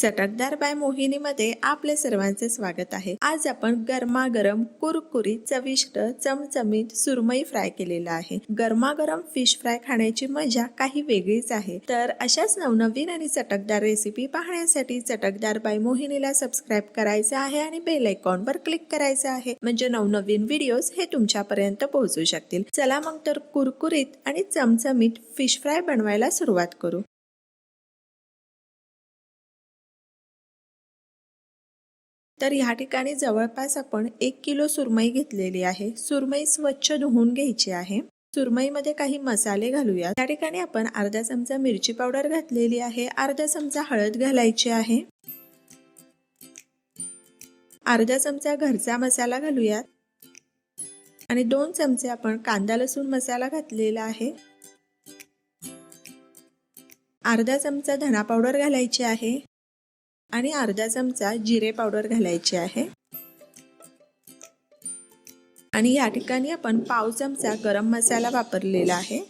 चटकदार बाय मोहिनीमध्ये आपले सर्वांचे स्वागत आहे. आज आपण गरमागरम कुरकुरीत चविष्ट चमचमीत सुरमई फ्राय केलेला आहे. गरमागरम फिश फ्राय खाण्याची मजा काही वेगळीच आहे. तर अशाच नवनवीन आणि चटकदार रेसिपी पाहण्यासाठी चटकदार बाय मोहिनीला सबस्क्राईब करायचं आहे आणि बेल आयकॉनवर क्लिक करायचं आहे. म्हणजे नवनवीन व्हिडिओज हे तुमच्यापर्यंत पोहोचू शकतील. चला मग तर कुरकुरीत आणि चमचमीत फिश फ्राय बनवायला सुरुवात करू. तर ह्या ठिकाणी जवळपास आपण एक किलो सुरमई घेतलेली आहे. सुरमई स्वच्छ धुवून घ्यायची आहे. सुरमईमध्ये काही मसाले घालूया त्या ठिकाणी आपण अर्धा चमचा मिरची पावडर घातलेली आहे. अर्धा चमचा हळद घालायची आहे. अर्धा चमचा घरचा मसाला घालूयात. आणि दोन चमचे आपण कांदा लसूण मसाला घातलेला आहे. अर्धा चमचा धना पावडर घालायची आहे. आणि अर्धा चमचा जिरे पावडर घालायची आहे. आणि या ठिकाणी आपण पाव चमचा गरम मसाला वापरलेला आहे.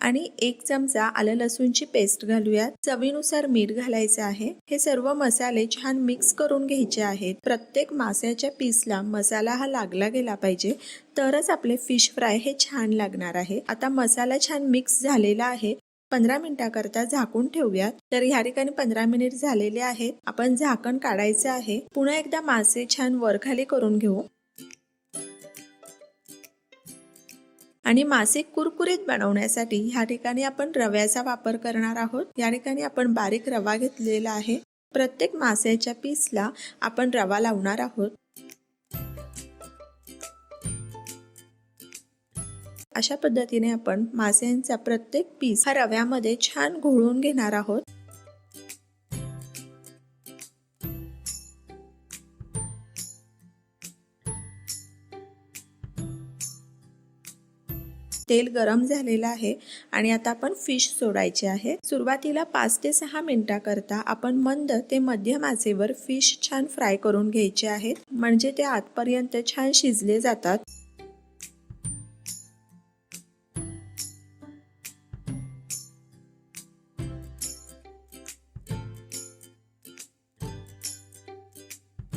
आणि एक चमचा आलं लसूणची पेस्ट घालूयात. चवीनुसार मीठ घालायचं आहे. हे सर्व मसाले छान मिक्स करून घ्यायचे आहेत. प्रत्येक मास्याच्या पीसला मसाला हा लागला गेला पाहिजे. तरच आपले फिश फ्राय हे छान लागणार आहे. आता मसाला छान मिक्स झालेला आहे. पंधरा मिनिटाकरता झाकून ठेवूयात. तर ह्या ठिकाणी पंधरा मिनिट झालेले आहेत. आपण झाकण काढायचं आहे. पुन्हा एकदा मासे छान वरखाली करून घेऊ. आणि मासे कुरकुरीत बनवण्यासाठी ह्या ठिकाणी आपण रव्याचा वापर करणार आहोत. या ठिकाणी आपण बारीक रवा घेतलेला आहे. प्रत्येक मास्याच्या पीसला आपण रवा लावणार आहोत. अशा पद्धतीने आपण मास्यांचा प्रत्येक पीस हा रव्यामध्ये छान घोळून घेणार आहोत. तेल गरम झालेलं आहे आणि आता आपण फिश सोडायचे आहे. सुरुवातीला पाच ते सहा मिनिटाकरता आपण मंद ते मध्यम आचेवर फिश छान फ्राय करून घ्यायचे आहेत. म्हणजे ते आतपर्यंत छान शिजले जातात.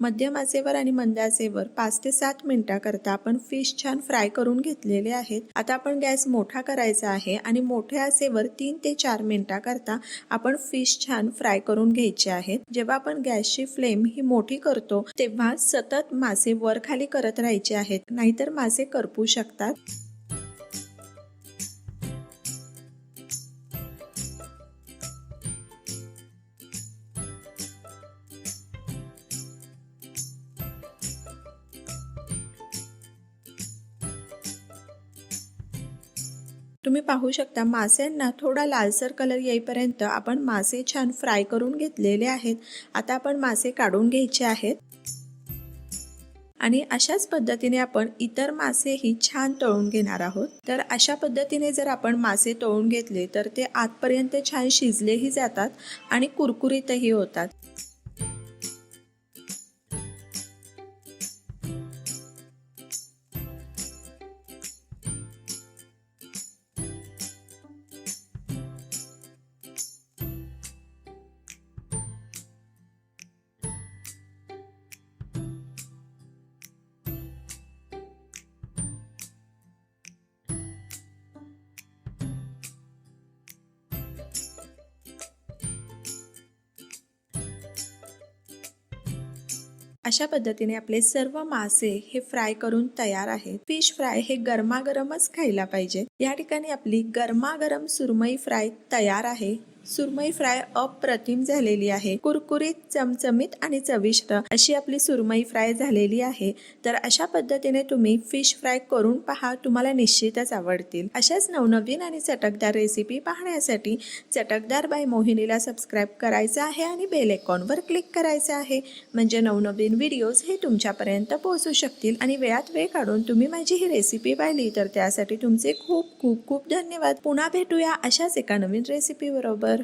मध्यम आचेवर आणि मंद आचेवर पाच ते सात मिनिटाकरता आपण फिश छान फ्राय करून घेतलेले आहेत. आता आपण गॅस मोठा करायचा आहे आणि मोठ्या आचेवर तीन ते चार मिनिटाकरता आपण फिश छान फ्राय करून घ्यायचे आहेत. जेव्हा आपण गॅसची फ्लेम ही मोठी करतो तेव्हा सतत मासे वर खाली करत राहायचे आहेत. नाहीतर मासे करपू शकतात. तुम्ही पाहू शकता मास्यांना थोडा लालसर कलर येईपर्यंत आपण मासे छान फ्राय करून घेतलेले आहेत. आता आपण मासे काढून घ्यायचे आहेत. आणि अशाच पद्धतीने आपण इतर मासेही छान तळून घेणार आहोत. तर अशा पद्धतीने जर आपण मासे तळून घेतले तर ते आतपर्यंत छान शिजलेही जातात आणि कुरकुरीतही होतात. अशा पद्धतीने आपले सर्व मासे हे फ्राय करून तयार आहेत. फिश फ्राय हे गरमागरमच खायला पाहिजे. या ठिकाणी आपली गरमागरम सुरमई फ्राय तयार आहे. सुरमई फ्राय अप्रतिम झालेली आहे. कुरकुरीत चमचमीत आणि चविष्ट अशी आपली सुरमई फ्राय झालेली आहे. तर अशा पद्धतीने तुम्ही फिश फ्राय करून पहा तुम्हाला निश्चितच आवडतील. अशाच नवनवीन आणि चटकदार रेसिपी पाहण्यासाठी चटकदार बाय मोहिनीला सबस्क्राईब करायचं आहे आणि बेल आयकॉनवर क्लिक करायचं आहे. म्हणजे नवनवीन व्हिडिओज हे तुमच्यापर्यंत पोहोचू शकतील आणि वेळात वेळ काढून तुम्ही माझी ही रेसिपी पाहिली तर त्यासाठी तुमचे खूप खूप खूप धन्यवाद. पुन्हा भेटूया अशाच एका नवीन रेसिपी बरोबर.